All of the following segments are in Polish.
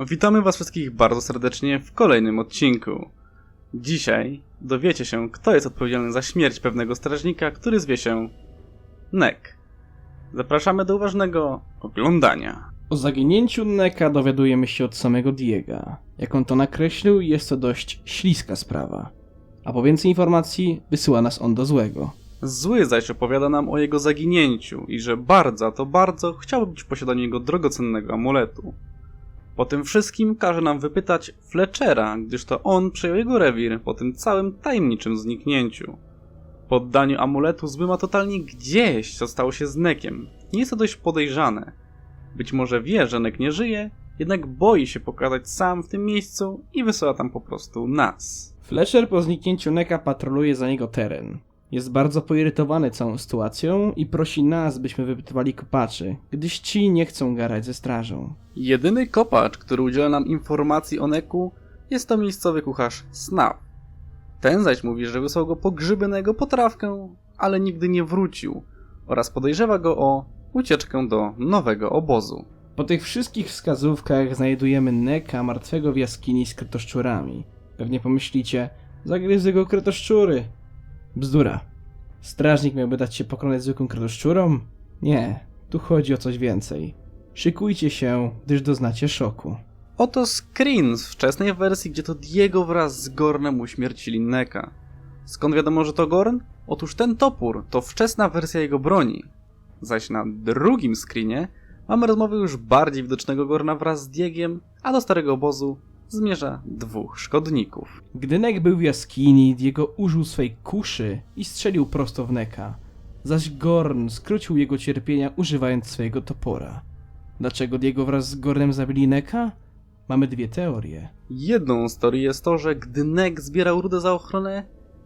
Witamy Was wszystkich bardzo serdecznie w kolejnym odcinku. Dzisiaj dowiecie się, kto jest odpowiedzialny za śmierć pewnego strażnika, który zwie się Nek. Zapraszamy do uważnego oglądania. O zaginięciu Neka dowiadujemy się od samego Diega. Jak on to nakreślił, jest to dość śliska sprawa. A po więcej informacji wysyła nas on do złego. Zły zaś opowiada nam o jego zaginięciu i że bardzo, to bardzo chciałby być w posiadaniu jego drogocennego amuletu. Po tym wszystkim każe nam wypytać Fletchera, gdyż to on przejął jego rewir po tym całym tajemniczym zniknięciu. Po oddaniu amuletu zły ma totalnie gdzieś, co stało się z Nekiem. Nie jest to dość podejrzane. Być może wie, że Nek nie żyje, jednak boi się pokazać sam w tym miejscu i wysyła tam po prostu nas. Fletcher po zniknięciu Neka patroluje za niego teren. Jest bardzo poirytowany całą sytuacją i prosi nas, byśmy wypytywali kopaczy, gdyż ci nie chcą garać ze strażą. Jedyny kopacz, który udziela nam informacji o Neku, jest to miejscowy kucharz Snap. Ten zaś mówi, że wysłał go po grzyby na jego potrawkę, ale nigdy nie wrócił oraz podejrzewa go o ucieczkę do nowego obozu. Po tych wszystkich wskazówkach znajdujemy Neka martwego w jaskini z kretoszczurami. Pewnie pomyślicie, zagryzły go kretoszczury. Bzdura. Strażnik miałby dać się pokonać zwykłym kretoszczurom? Nie, tu chodzi o coś więcej. Szykujcie się, gdyż doznacie szoku. Oto screen z wczesnej wersji, gdzie to Diego wraz z Gornem uśmiercili Neka. Skąd wiadomo, że to Gorn? Otóż ten topór to wczesna wersja jego broni. Zaś na drugim screenie mamy rozmowę już bardziej widocznego Gorna wraz z Diegiem, a do starego obozu zmierza dwóch szkodników. Gdy Nek był w jaskini, Diego użył swej kuszy i strzelił prosto w Neka. Zaś Gorn skrócił jego cierpienia używając swojego topora. Dlaczego Diego wraz z Gornem zabili Neka? Mamy dwie teorie. Jedną z teorii jest to, że gdy Nek zbierał rudę za ochronę,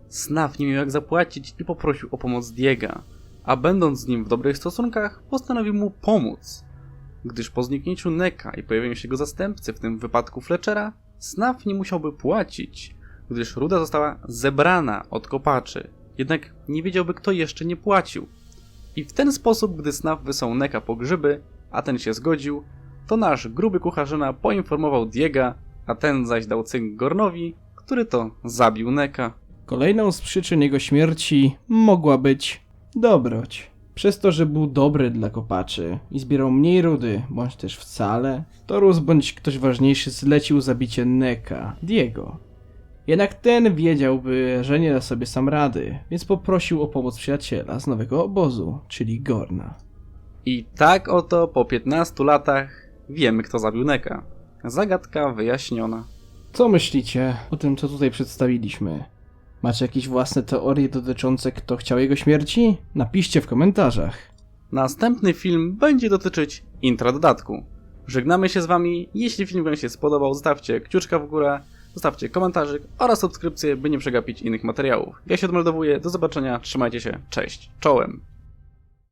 Snaf nie miał jak zapłacić i poprosił o pomoc Diega, a będąc z nim w dobrych stosunkach, postanowił mu pomóc. Gdyż po zniknięciu Neka i pojawieniu się jego zastępcy, w tym wypadku Fletchera, Snaf nie musiałby płacić, gdyż ruda została zebrana od kopaczy, jednak nie wiedziałby kto jeszcze nie płacił. I w ten sposób, gdy Snaf wysłał Neka po grzyby, a ten się zgodził, to nasz gruby kucharzyna poinformował Diega, a ten zaś dał cynk Gornowi, który to zabił Neka. Kolejną z przyczyn jego śmierci mogła być dobroć. Przez to, że był dobry dla kopaczy i zbierał mniej rudy, bądź też wcale, Torus bądź ktoś ważniejszy zlecił zabicie Neka, Diego. Jednak ten wiedziałby, że nie da sobie sam rady, więc poprosił o pomoc przyjaciela z nowego obozu, czyli Gorna. I tak oto po 15 latach wiemy kto zabił Neka. Zagadka wyjaśniona. Co myślicie o tym, co tutaj przedstawiliśmy? Macie jakieś własne teorie dotyczące kto chciał jego śmierci? Napiszcie w komentarzach. Następny film będzie dotyczyć intra dodatku. Żegnamy się z wami. Jeśli film wam się spodobał, zostawcie kciuczka w górę, zostawcie komentarzyk oraz subskrypcję, by nie przegapić innych materiałów. Ja się odmeldowuję, do zobaczenia, trzymajcie się, cześć, czołem.